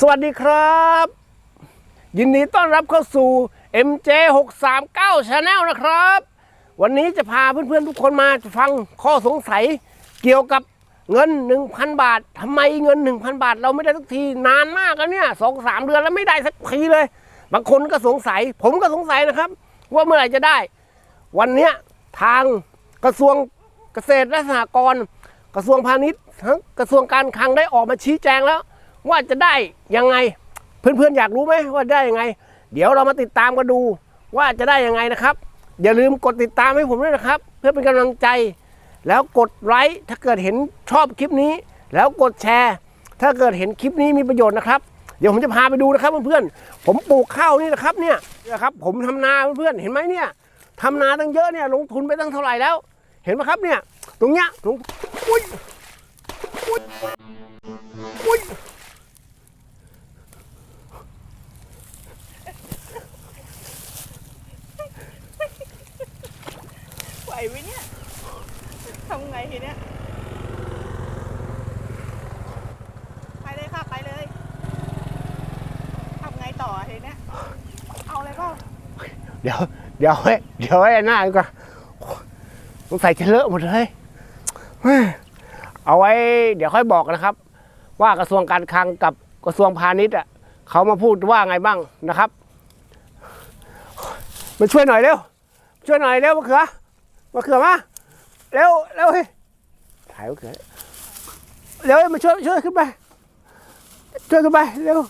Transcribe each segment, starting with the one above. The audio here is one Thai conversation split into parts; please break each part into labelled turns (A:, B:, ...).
A: สวัสดีครับ ยินดีต้อนรับเข้าสู่ MJ 6 3 9 Channel นะครับ วันนี้จะพาเพื่อนๆ ทุกคนมาฟังข้อสงสัยเกี่ยวกับเงิน 1,000 บาททำไมเงิน 1,000 บาท เราไม่ได้สักทีนานมากแล้วเนี่ยสองสามเดือนแล้วไม่ได้สักทีเลย บางคนก็สงสัย ผมก็สงสัยนะครับ ว่าเมื่อไหร่จะได้ วันนี้ทางกระทรวงเกษตรและสหกรณ์กระทรวงพาณิชย์ทั้งกระทรวงการคลังได้ออกมาชี้แจงแล้ว ว่าจะได้ยังไง เพื่อนๆอยากรู้ไหมว่าได้ยังไง เดี๋ยวเรามาติดตามกันดูว่าจะได้ยังไงนะครับ อย่าลืมกดติดตามให้ผมด้วยนะครับ เพื่อเป็นกำลังใจ แล้วกดไลค์ถ้าเกิดเห็นชอบคลิปนี้ แล้วกดแชร์ ถ้าเกิดเห็นคลิปนี้มีประโยชน์นะครับเดี๋ยวผมจะพาไปดูนะครับเพื่อนๆ ผมปลูกข้าวนี่นะครับเนี่ยนะครับ ผมทำนาเพื่อนๆ เห็นไหมเนี่ยทำนาตั้งเยอะเนี่ยลงทุนไปตั้งเท่าไหร่แล้ว เห็นไหมครับเนี่ย ตรงเนี้ยลงอุ้ยอุ้ยอุ้ย
B: ไหวไหมเนี่ย ทำไงทีเนี้ย ไปเลยค่ะ ไปเลยทำไงต่อทีเนี้ย เอาเลยเปล่า
A: เดี๋ยว เดี๋ยวให้เดี๋ยวให้หน้าดีกว่าสงสัยจะเลอะหมดเลยเฮ้ยเอาไว้ เดี๋ยวค่อยบอกนะครับ ว่ากระทรวงการคลังกับกระทรวงพาณิชย์อะเขามาพูดว่าไงบ้างนะครับ มาช่วยหน่อยเร็ว ช่วยหน่อยเร็วมะเขือมะเขือมา เร็วเร็วเฮ้ยถ่ายมะเขือเร็วมาช่วยช่วยขึ้นไปช่วยขึ้นไปเร็ว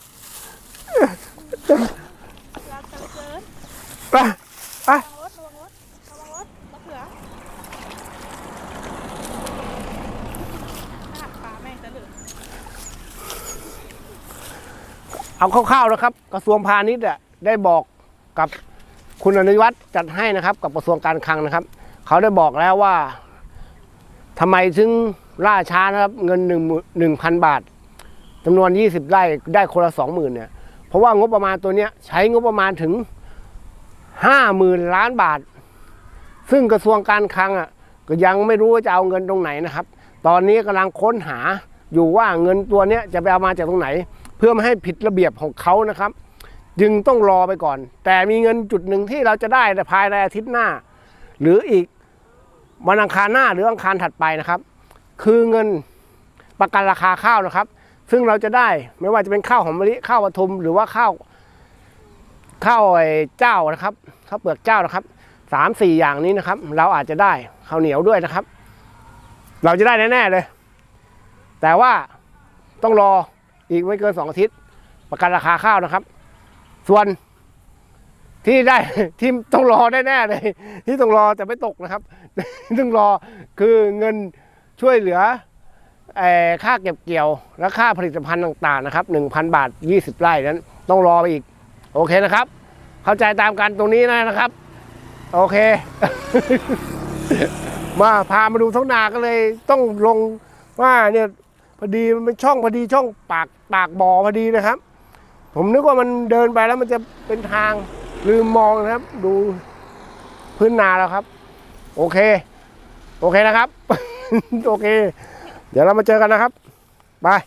B: รักกันเกิน
A: ไปไประ
B: วังรถระวังรถระวังรถมะเขือหน้าปลาแม่งจะเหลือ
A: เอาคร่าวๆนะครับ กระทรวงพาณิชย์อะได้บอกกับคุณอนุวัฒน์จัดให้นะครับ กับกระทรวงการคลังนะครับ เขาได้บอกแล้วว่า ทำไมถึงล่าช้านะครับเงินหนึ่งหนึ่งพันบาทจำนวน 20ไร่ได้คนละสองหมื่นเนี่ยเพราะว่างบประมาณตัวเนี้ยใช้งบประมาณถึงห้าหมื่นล้านบาท ซึ่งกระทรวงการคลังอะก็ยังไม่รู้ว่าจะเอาเงินตรงไหนนะครับ ตอนนี้กำลังค้นหาอยู่ว่าเงินตัวเนี้ยจะไปเอามาจากตรงไหน เพื่อไม่ให้ผิดระเบียบของเขานะครับ จึงต้องรอไปก่อน แต่มีเงินจุดหนึ่งที่เราจะได้ภายในอาทิตย์หน้า หรืออีก วันอังคารหน้าหรืออังคารถัดไปนะครับ คือเงินประกันราคาข้าวนะครับ ซึ่งเราจะได้ไม่ว่าจะเป็นข้าวหอมมะลิข้าวปทุม หรือว่าข้าวข้าวไอ้เจ้านะครับข้าวเปลือกเจ้านะครับสามสี่อย่างนี้นะครับ เราอาจจะได้ข้าวเหนียวด้วยนะครับ เราจะได้แน่ๆเลย แต่ว่าต้องรออีกไม่เกินสองอาทิตย์ ประกันราคาข้าวนะครับ ส่วนที่ได้ที่ต้องรอแน่ๆเลย ที่ต้องรอแต่ไม่ตกนะครับ ต้องรอคือเงินช่วยเหลือค่าเก็บเกี่ยว และค่าผลิตภัณฑ์ต่างๆนะครับ 1,000 บาท 20 ไร่นั้นต้องรอไปอีก โอเคนะครับ เข้าใจตามกันตรงนี้นะครับ โอเค มาพามาดูท้องนาก็เลยต้องลงว่าเนี่ยพอดีมันเป็นช่องพอดีช่องปากปากบ่อพอดีนะครับ ผมนึกว่ามันเดินไปแล้วมันจะเป็นทางลืมมองนะครับ ดูพื้นนาแล้วครับ โอเค โอเคนะครับ โอเค เดี๋ยวเรามาเจอกันนะครับ บาย